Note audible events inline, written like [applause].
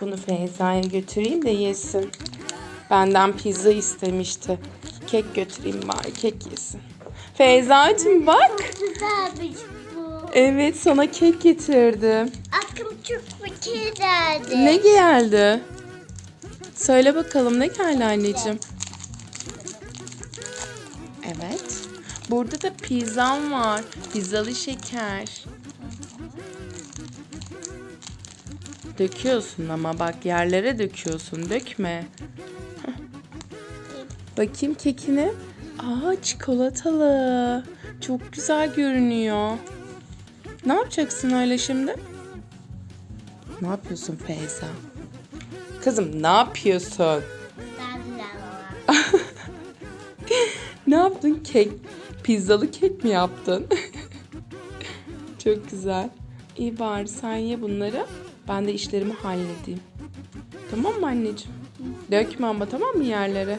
Bunu Feyza'ya götüreyim de yesin. Benden pizza istemişti. Kek götüreyim bari kek yesin. Feyza'cığım bak. Güzelmiş bu. Evet sana kek getirdim. Akım çok fakir derdi. Ne geldi? Söyle bakalım ne geldi anneciğim? Evet. Burada da pizzam var. Pizzalı şeker. Döküyorsun ama bak yerlere döküyorsun. Dökme. Bakayım kekine. Aa çikolatalı. Çok güzel görünüyor. Ne yapacaksın öyle şimdi? Ne yapıyorsun Feyza? Kızım ne yapıyorsun? [laughs] Ne yaptın? Kek, pizzalı kek mi yaptın? [laughs] Çok güzel. İyi bari sen ye bunları. Ben de işlerimi halledeyim. Tamam mı anneciğim? Dökme ama tamam mı yerlere?